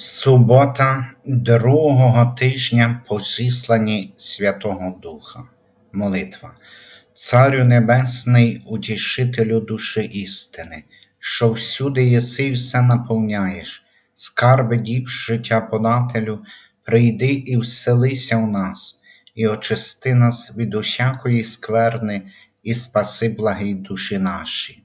Субота другого тижня по зісланні Святого Духа. Молитва. Царю Небесний, утішителю душі істини, що всюди єси і все наповняєш, скарби діб життя подателю, прийди і вселися в нас, і очисти нас від усякої скверни, і спаси благі душі наші.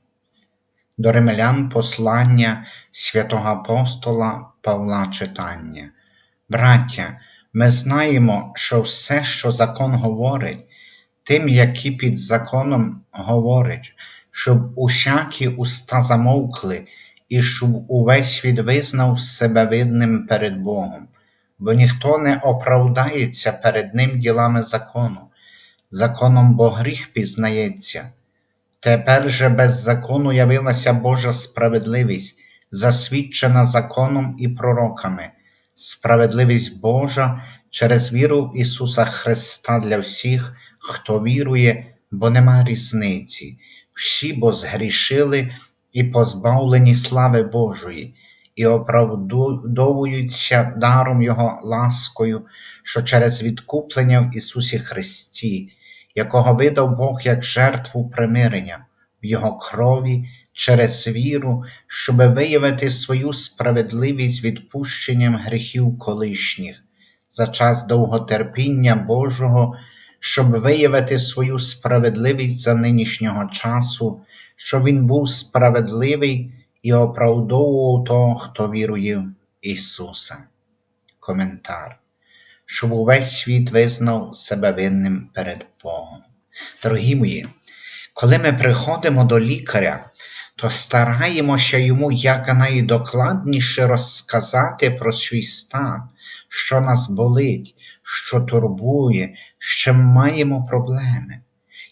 До римлян послання святого апостола Павла читання. Браття, ми знаємо, що все, що закон говорить, тим, які під законом говорить, щоб усякі уста замовкли, і щоб увесь світ визнав себе видним перед Богом, бо ніхто не оправдається перед Ним ділами закону. Законом бо гріх пізнається. Тепер же без закону явилася Божа справедливість, засвідчена законом і пророками, справедливість Божа через віру в Ісуса Христа для всіх, хто вірує, бо нема різниці, всі бо згрішили і позбавлені слави Божої, і оправдовуються даром Його ласкою, що через відкуплення в Ісусі Христі якого видав Бог як жертву примирення в Його крові через віру, щоб виявити свою справедливість відпущенням гріхів колишніх, за час довготерпіння Божого, щоб виявити свою справедливість за нинішнього часу, щоб Він був справедливий і оправдовував того, хто вірує в Ісуса. Коментар щоб увесь світ визнав себе винним перед Богом. Дорогі мої, коли ми приходимо до лікаря, то стараємося йому якнайдокладніше розказати про свій стан, що нас болить, що турбує, що маємо проблеми.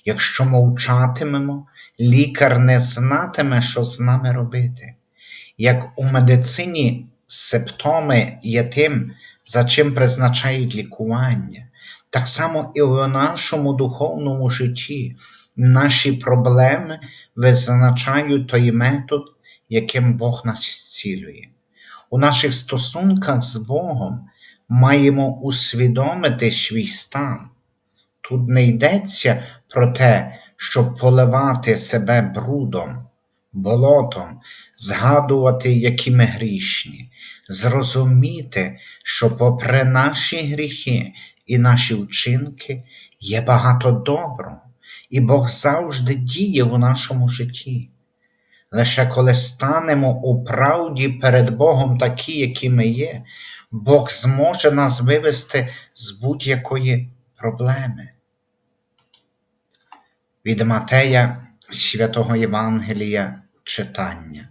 Якщо мовчатимемо, лікар не знатиме, що з нами робити. Як у медицині симптоми є тим, за чим призначають лікування, так само і в нашому духовному житті наші проблеми визначають той метод, яким Бог нас зцілює. У наших стосунках з Богом маємо усвідомити свій стан. Тут не йдеться про те, щоб поливати себе брудом, болотом, згадувати, які ми грішні, зрозуміти, що, попри наші гріхи і наші вчинки, є багато доброго, і Бог завжди діє у нашому житті. Лише коли станемо у правді перед Богом такі, які ми є, Бог зможе нас вивести з будь-якої проблеми. Від Матея святого Євангелія читання.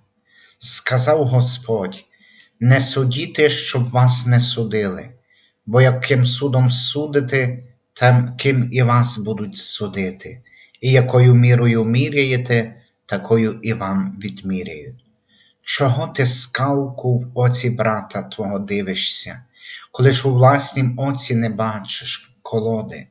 Сказав Господь, не судіте, щоб вас не судили, бо яким судом судите, тим ким і вас будуть судити, і якою мірою міряєте, такою і вам відміряють. Чого ти скалку в оці брата твого дивишся, коли ж у власнім оці не бачиш колоди,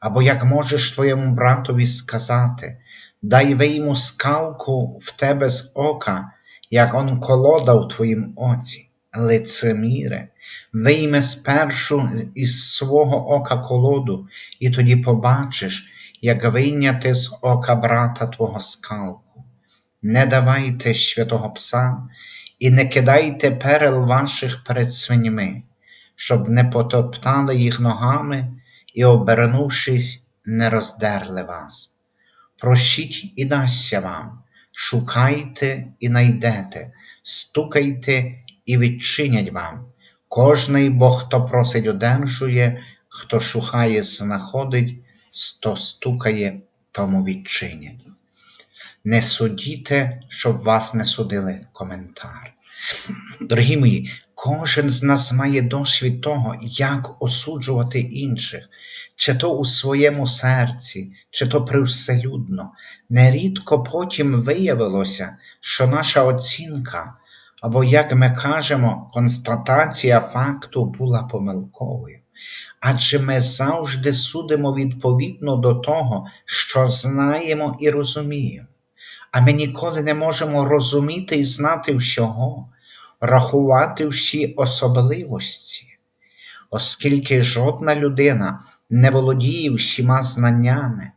або як можеш твоєму братові сказати, дай вийму скалку в тебе з ока, як он колода в твоїм оці, лицеміре, вийме спершу із свого ока колоду, і тоді побачиш, як вийняти з ока брата твого скалку. Не давайте святого пса і не кидайте перел ваших перед свиньми, щоб не потоптали їх ногами і, обернувшись, не роздерли вас. Просіть і дасться вам, шукайте і найдете, стукайте і відчинять вам. Кожний бо хто просить, одержує, хто шукає, знаходить, хто стукає, тому відчинять. Не судіте, щоб вас не судили коментар. Дорогі мої, кожен з нас має досвід того, як осуджувати інших, чи то у своєму серці, чи то привселюдно. Нерідко потім виявилося, що наша оцінка, або, як ми кажемо, констатація факту була помилковою. Адже ми завжди судимо відповідно до того, що знаємо і розуміємо. А ми ніколи не можемо розуміти і знати всього, рахувати всі особливості, оскільки жодна людина не володіє всіма знаннями,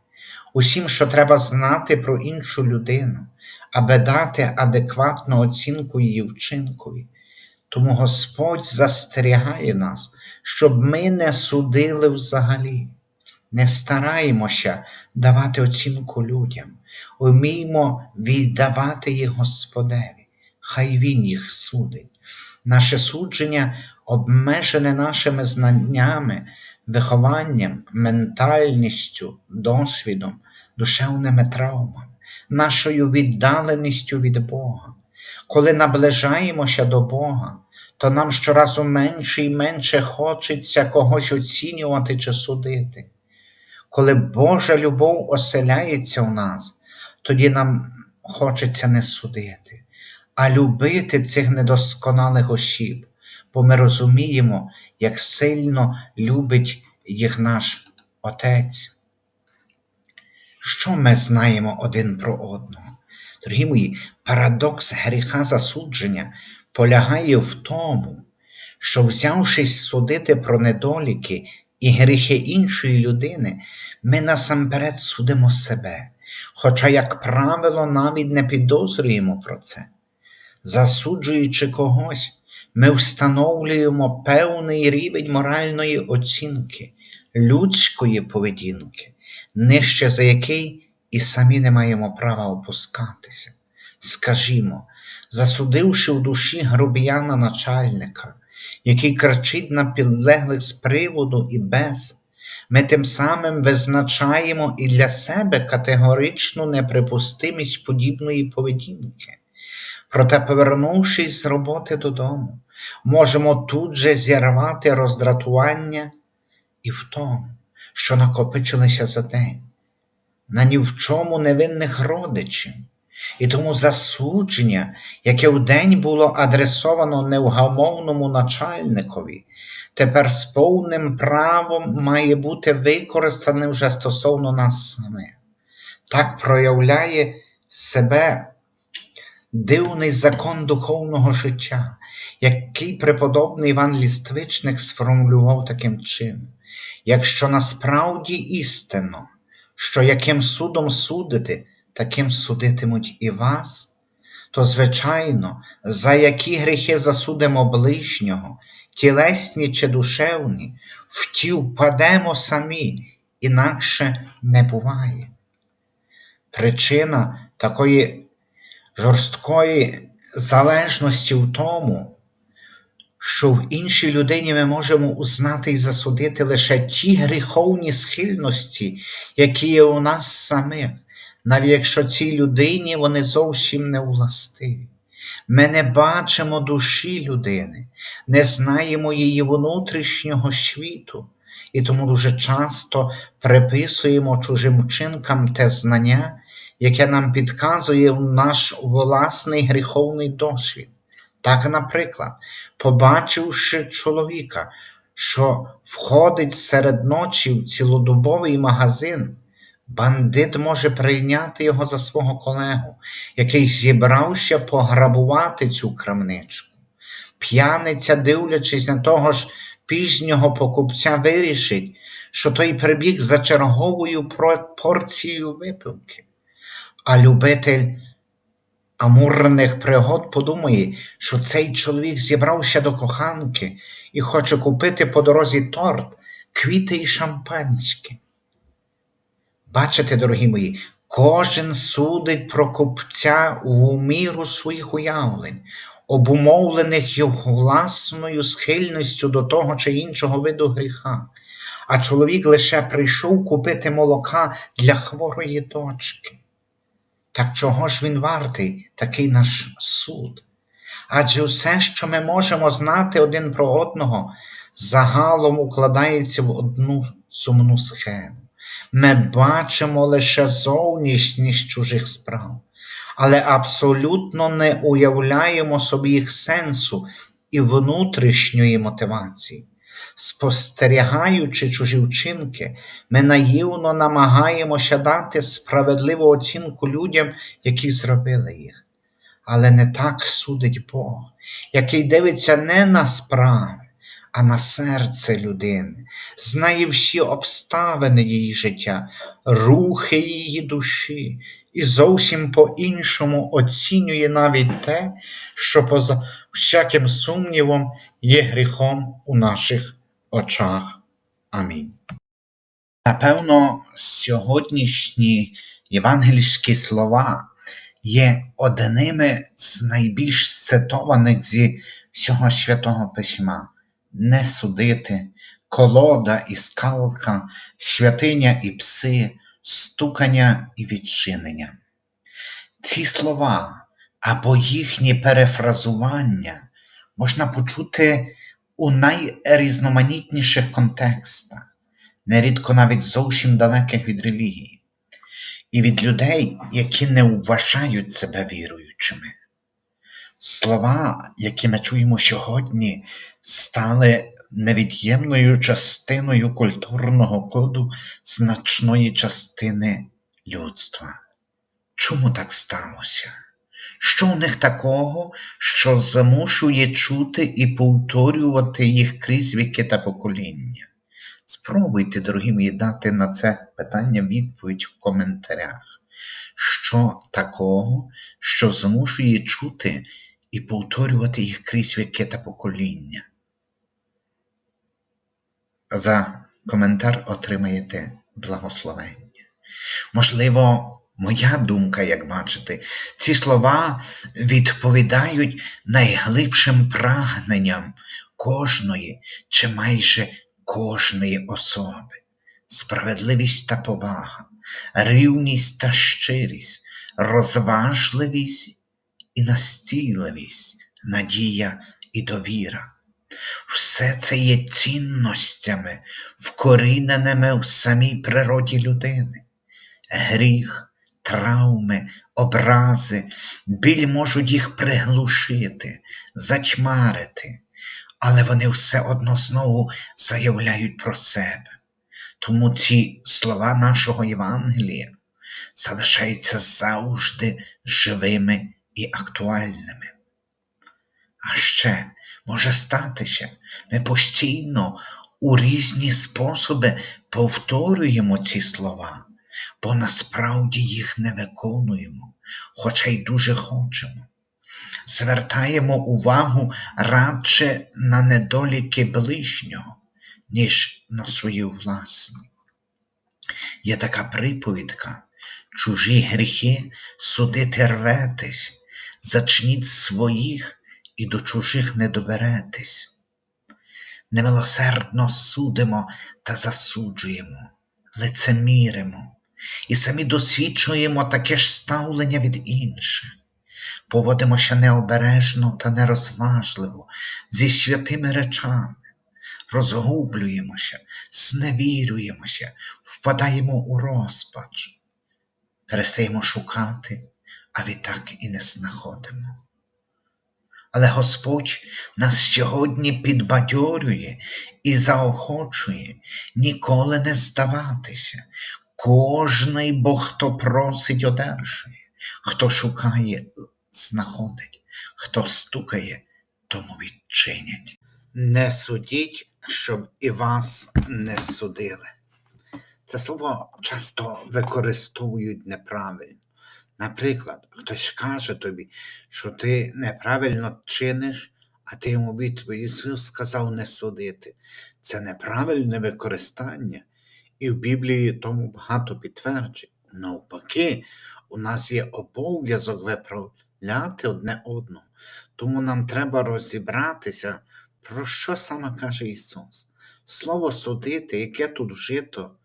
усім, що треба знати про іншу людину, аби дати адекватну оцінку її вчинкові. Тому Господь застерігає нас, щоб ми не судили взагалі, не стараємося давати оцінку людям, уміймо віддавати їх Господеві, хай Він їх судить. Наше судження обмежене нашими знаннями, вихованням, ментальністю, досвідом, душевними травмами, нашою віддаленістю від Бога. Коли наближаємося до Бога, то нам щоразу менше і менше хочеться когось оцінювати чи судити. Коли Божа любов оселяється в нас, тоді нам хочеться не судити, а любити цих недосконалих осіб, бо ми розуміємо, як сильно любить їх наш Отець. Що ми знаємо один про одного? Дорогі мої, парадокс гріха засудження полягає в тому, що, взявшись судити про недоліки і гріхи іншої людини, ми насамперед судимо себе, хоча, як правило, навіть не підозрюємо про це. Засуджуючи когось, ми встановлюємо певний рівень моральної оцінки, людської поведінки, нижче за який і самі не маємо права опускатися. Скажімо, засудивши в душі грубіяна начальника, який кричить на підлеглих з приводу і без, ми тим самим визначаємо і для себе категоричну неприпустимість подібної поведінки. Проте, повернувшись з роботи додому, можемо тут же зірвати роздратування і втому, що накопичилися за день, на ні в чому невинних родичів. І тому засудження, яке вдень було адресовано невгамовному начальникові, тепер з повним правом має бути використане вже стосовно нас самих. Так проявляє себе дивний закон духовного життя, який преподобний Іван Ліствичник сформулював таким чином: якщо насправді істинно, що яким судом судити, таким судитимуть і вас, то, звичайно, за які гріхи засудимо ближнього, тілесні чи душевні, в ті впадемо самі, інакше не буває. Причина такої жорсткої залежності в тому, що в іншій людині ми можемо узнати і засудити лише ті гріховні схильності, які є у нас самих, навіть якщо цій людині вони зовсім не властиві. Ми не бачимо душі людини, не знаємо її внутрішнього світу, і тому дуже часто приписуємо чужим вчинкам те знання, яке нам підказує наш власний гріховний досвід. Так, наприклад, побачивши чоловіка, що входить серед ночі в цілодобовий магазин, бандит може прийняти його за свого колегу, який зібрався пограбувати цю крамничку. П'яниця, дивлячись на того ж пізнього покупця, вирішить, що той прибіг за черговою порцією випивки, а любитель амурних пригод подумає, що цей чоловік зібрався до коханки і хоче купити по дорозі торт, квіти і шампанське. Бачите, дорогі мої, кожен судить про купця у міру своїх уявлень, обумовлених його власною схильністю до того чи іншого виду гріха, а чоловік лише прийшов купити молока для хворої дочки. Так чого ж він вартий, такий наш суд? Адже все, що ми можемо знати один про одного, загалом укладається в одну сумну схему. Ми бачимо лише зовнішність чужих справ, але абсолютно не уявляємо собі їх сенсу і внутрішньої мотивації. Спостерігаючи чужі вчинки, ми наївно намагаємося дати справедливу оцінку людям, які зробили їх. Але не так судить Бог, який дивиться не на справи, а на серце людини, знає всі обставини її життя, рухи її душі, і зовсім по-іншому оцінює навіть те, що поза всяким сумнівом є гріхом у наших очах. Амінь. Напевно, сьогоднішні євангельські слова є одними з найбільш цитованих зі всього святого письма не судити, колода і скалка, святиня і пси, стукання і відчинення. Ці слова або їхні перефразування можна почути у найрізноманітніших контекстах, нерідко навіть зовсім далеких від релігії, і від людей, які не вважають себе віруючими. Слова, які ми чуємо сьогодні, стали невід'ємною частиною культурного коду значної частини людства. Чому так сталося? Що в них такого, що замушує чути і повторювати їх крізь віки та покоління? Спробуйте, дорогі мої, дати на це питання відповідь в коментарях. Що такого, що змушує чути і повторювати їх крізь віки та покоління? За коментар отримаєте благословення. Можливо, моя думка, як бачите, ці слова відповідають найглибшим прагненням кожної чи майже кожної особи. Справедливість та повага, рівність та щирість, розважливість і настійливість, надія і довіра. Все це є цінностями, вкоріненими в самій природі людини. Гріх, травми, образи, біль можуть їх приглушити, затьмарити, але вони все одно знову заявляють про себе. Тому ці слова нашого Євангелія залишаються завжди живими і актуальними. А ще може статися, ми постійно у різні способи повторюємо ці слова, бо насправді їх не виконуємо, хоча й дуже хочемо. Звертаємо увагу радше на недоліки ближнього, ніж на свою власну. Є така приповідка, чужі гріхи судити рветесь, зачніть своїх і до чужих не доберетесь. Немилосердно судимо та засуджуємо, лицеміримо і самі досвідчуємо таке ж ставлення від інших, поводимося необережно та нерозважливо зі святими речами, розгублюємося, зневірюємося, впадаємо у розпач, перестаємо шукати, а відтак і не знаходимо. Але Господь нас сьогодні підбадьорює і заохочує ніколи не здаватися. Кожний бо хто просить, одержує, хто шукає, знаходить, хто стукає, тому відчинять. Не судіть, щоб і вас не судили. Це слово часто використовують неправильно. Наприклад, хтось каже тобі, що ти неправильно чиниш, а ти йому відповідь Ісус сказав не судити. Це неправильне використання, і в Біблії тому багато підтверджень. Навпаки, у нас є обов'язок виправляти одне одного, тому нам треба розібратися, про що саме каже Ісус. Слово судити, яке тут вжито,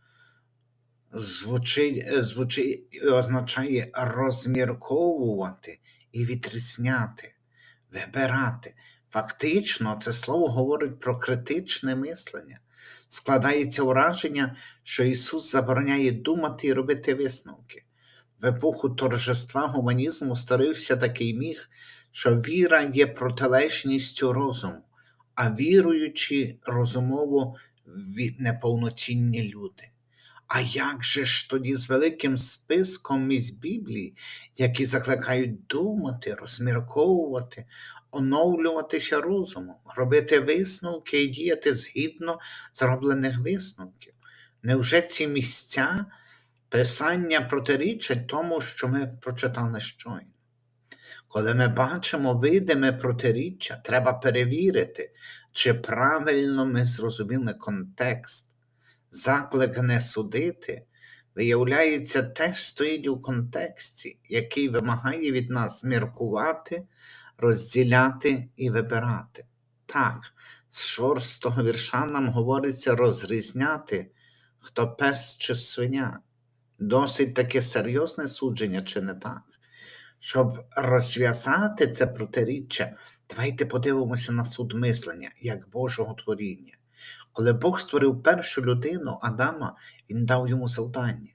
звучить, е, звучить означає розмірковувати і відрізняти, вибирати. Фактично, це слово говорить про критичне мислення. Складається враження, що Ісус забороняє думати і робити висновки. В епоху торжества гуманізму старився такий міг, що віра є протилежністю розуму, а віруючі розумово неповноцінні люди. А як же ж тоді з великим списком місць Біблії, які закликають думати, розмірковувати, оновлюватися розумом, робити висновки і діяти згідно зроблених висновків? Невже ці місця писання протирічать тому, що ми прочитали щойно? Коли ми бачимо видиме протиріччя, треба перевірити, чи правильно ми зрозуміли контекст. Заклик не судити, виявляється, теж стоїть у контексті, який вимагає від нас міркувати, розділяти і вибирати. Так, з шостого вірша нам говориться розрізняти, хто пес чи свиня. Досить таке серйозне судження, чи не так? Щоб розв'язати це протиріччя, давайте подивимося на суд мислення як Божого творіння. Коли Бог створив першу людину, Адама, він дав йому завдання.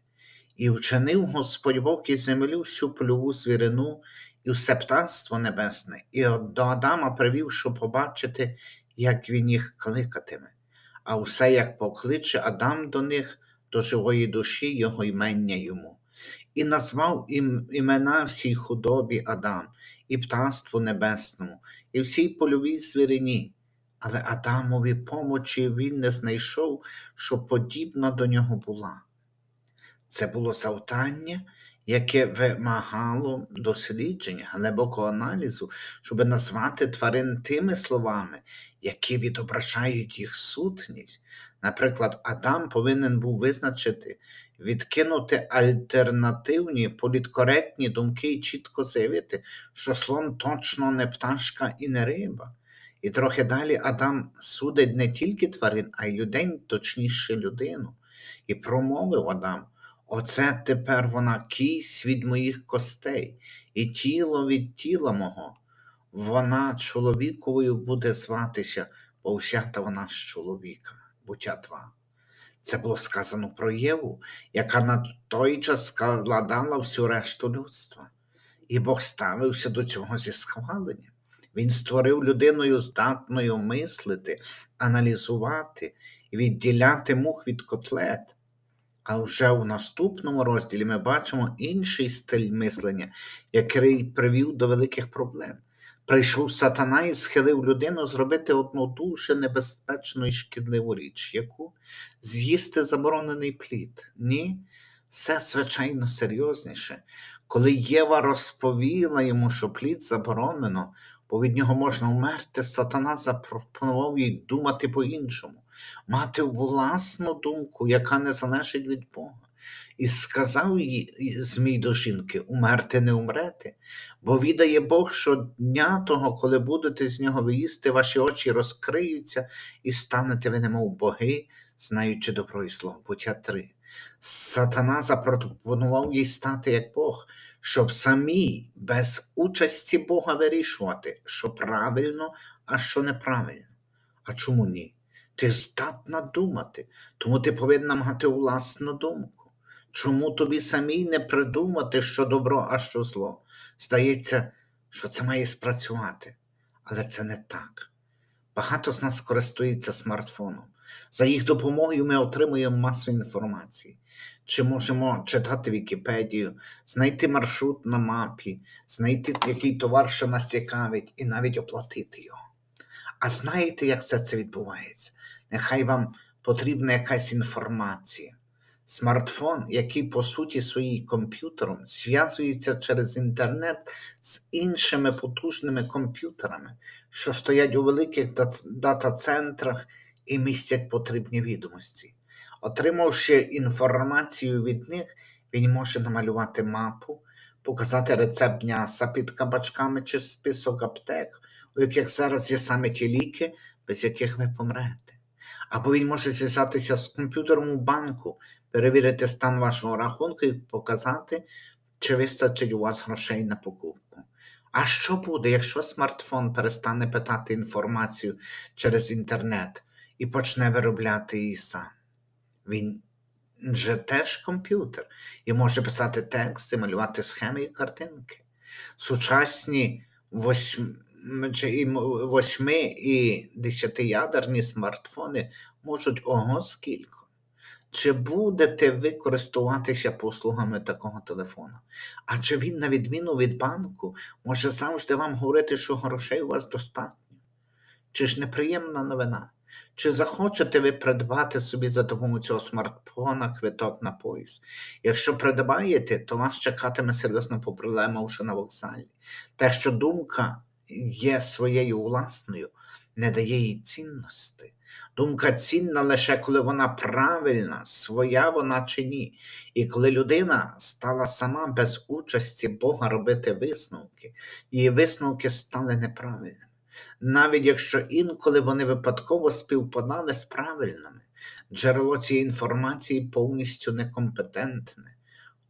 І вчинив Господь Бог із землі всю польову звірину і все птанство небесне, і до Адама привів, щоб побачити, як він їх кликатиме. А усе як покличе Адам до них, до живої душі його ймення йому. І назвав ім, імена всій худобі Адам, і птанству небесному, і всій польовій звірині. Але Адамові помочі він не знайшов, що подібна до нього була. Це було завдання, яке вимагало дослідження, глибокого аналізу, щоб назвати тварин тими словами, які відображають їх сутність. Наприклад, Адам повинен був визначити, відкинути альтернативні політкоректні думки і чітко заявити, що слон точно не пташка і не риба. І трохи далі Адам судить не тільки тварин, а й людей, точніше людину. І промовив Адам: Оце тепер вона кість від моїх костей, і тіло від тіла мого. Вона чоловіковою буде зватися, бо взята вона з чоловіка. Буття 2. Це було сказано про Єву, яка на той час складала всю решту людства. І Бог ставився до цього зі схваленням. Він створив людиною здатною мислити, аналізувати, відділяти мух від котлет. А вже у наступному розділі ми бачимо інший стиль мислення, який привів до великих проблем. Прийшов сатана і схилив людину зробити одну дуже небезпечну і шкідливу річ, яку з'їсти заборонений плід. Ні, все звичайно серйозніше. Коли Єва розповіла йому, що плід заборонено, бо від нього можна вмерти, сатана запропонував їй думати по-іншому, мати власну думку, яка не залежить від Бога. І сказав їй Змій до жінки: умерти не умрете, бо відає Бог, що дня того, коли будете з нього виїсти, ваші очі розкриються і станете ви немов боги, знаючи добро і зло. Буття 3. Сатана запропонував їй стати як Бог, щоб самі без участі Бога вирішувати, що правильно, а що неправильно. А чому ні? Ти здатна думати, тому ти повинна мати власну думку. Чому тобі самій не придумати, що добро, а що зло? Здається, що це має спрацювати, але це не так. Багато з нас користується смартфоном. За їх допомогою ми отримуємо масу інформації. Чи можемо читати Вікіпедію, знайти маршрут на мапі, знайти який товар, що нас цікавить, і навіть оплатити його. А знаєте, як все це відбувається? Нехай вам потрібна якась інформація. Смартфон, який по суті своїй комп'ютером зв'язується через інтернет з іншими потужними комп'ютерами, що стоять у великих дат- дата-центрах і містять потрібні відомості. Отримавши інформацію від них, він може намалювати мапу, показати рецепт м'яса під кабачками чи список аптек, у яких зараз є саме ті ліки, без яких ви помрете. Або він може зв'язатися з комп'ютером у банку, перевірити стан вашого рахунку і показати, чи вистачить у вас грошей на покупку. А що буде, якщо смартфон перестане питати інформацію через інтернет і почне виробляти її сам? Він же теж комп'ютер і може писати тексти, малювати схеми і картинки. Сучасні восьм... чи і восьми і десятиядерні смартфони можуть ого скільки. Чи будете ви користуватися послугами такого телефона? Адже він, на відміну від банку, може завжди вам говорити, що грошей у вас достатньо. Чи ж неприємна новина? Чи захочете ви придбати собі за допомогою цього смартфона квиток на поїзд? Якщо придбаєте, то вас чекатиме серйозна проблема вже на вокзалі. Те, що думка є своєю власною, не дає їй цінності. Думка цінна лише коли вона правильна, своя вона чи ні. І коли людина стала сама без участі Бога робити висновки, її висновки стали неправильними. Навіть якщо інколи вони випадково співпадали з правильними, джерело цієї інформації повністю некомпетентне.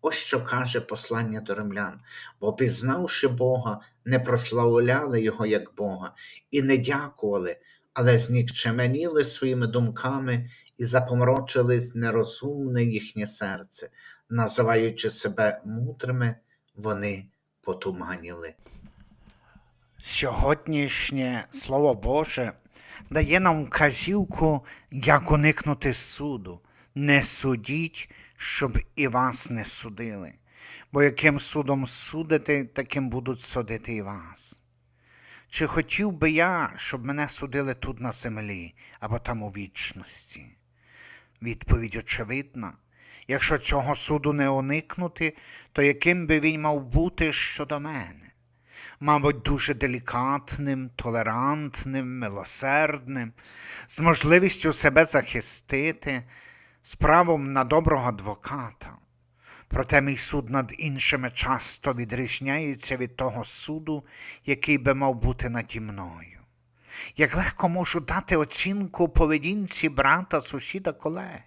Ось що каже послання до римлян, бо пізнавши Бога, не прославляли Його як Бога і не дякували, але знікчеменіли своїми думками і запомрочились нерозумне їхнє серце, називаючи себе мудрими, вони потуманіли. Сьогоднішнє Слово Боже дає нам вказівку, як уникнути суду. Не судіть, щоб і вас не судили, бо яким судом судите, таким будуть судити і вас. Чи хотів би я, щоб мене судили тут на землі або там у вічності? Відповідь очевидна. Якщо цього суду не уникнути, то яким би він мав бути щодо мене? мабуть, дуже делікатним, толерантним, милосердним, з можливістю себе захистити, з правом на доброго адвоката. Проте мій суд над іншими часто відрізняється від того суду, який би мав бути наді мною. Як легко можу дати оцінку поведінці брата, сусіда, колеги,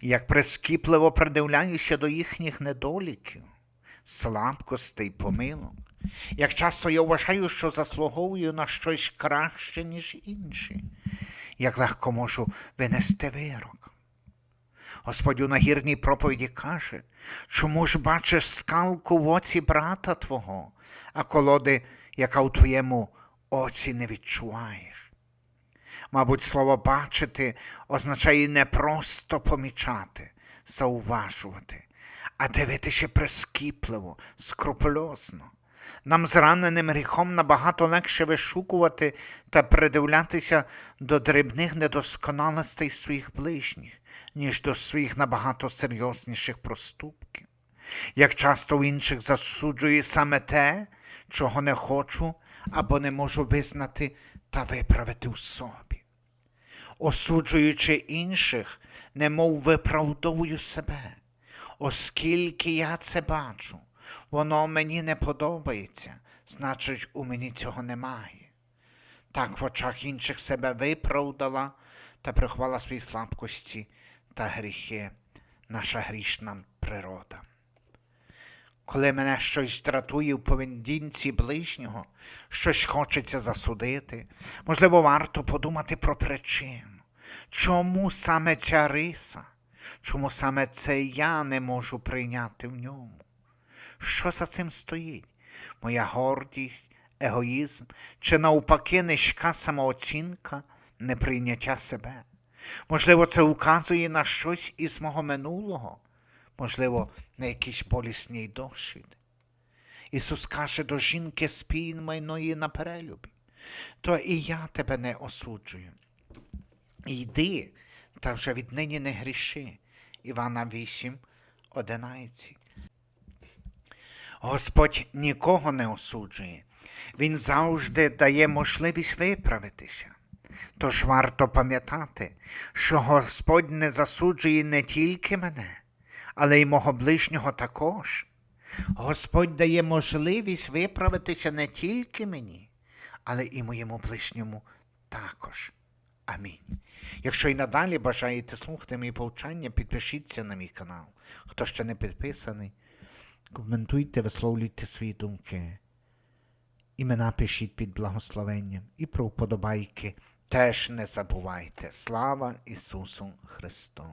як прискіпливо придивляюся до їхніх недоліків, слабкостей, помилок. Як часто я вважаю, що заслуговую на щось краще, ніж інші, як легко можу винести вирок. Господь у нагірній проповіді каже, чому ж бачиш скалку в оці брата Твого, а колоди, яка у твоєму оці не відчуваєш. Мабуть, слово бачити означає не просто помічати, зауважувати, а дивитися прискіпливо, скрупульозно. Нам зраненим гріхом набагато легше вишукувати та придивлятися до дрібних недосконалостей своїх ближніх, ніж до своїх набагато серйозніших проступків. Як часто в інших засуджує саме те, чого не хочу або не можу визнати та виправити в собі. Осуджуючи інших, немов виправдовую себе, оскільки я це бачу воно мені не подобається, значить, у мені цього немає. Так в очах інших себе виправдала та прихвала свої слабкості та гріхи, наша грішна природа. Коли мене щось дратує в поведінці ближнього, щось хочеться засудити, можливо, варто подумати про причину, чому саме ця риса, чому саме це я не можу прийняти в ньому. Що за цим стоїть? Моя гордість, егоїзм чи навпаки низька самооцінка, неприйняття себе? Можливо, це указує на щось із мого минулого, можливо, на якийсь болісний досвід. Ісус каже до жінки спійманої на перелюбі, то і я тебе не осуджую. Йди, та вже віднині не гріши. Івана 8, 11. Господь нікого не осуджує, Він завжди дає можливість виправитися. Тож варто пам'ятати, що Господь не засуджує не тільки мене, але й мого ближнього також. Господь дає можливість виправитися не тільки мені, але і моєму ближньому також. Амінь. Якщо і надалі бажаєте слухати мої повчання, підпишіться на мій канал. Хто ще не підписаний. Коментуйте, висловлюйте свої думки. Імена пишіть під благословенням і про вподобайки теж не забувайте. Слава Ісусу Христу!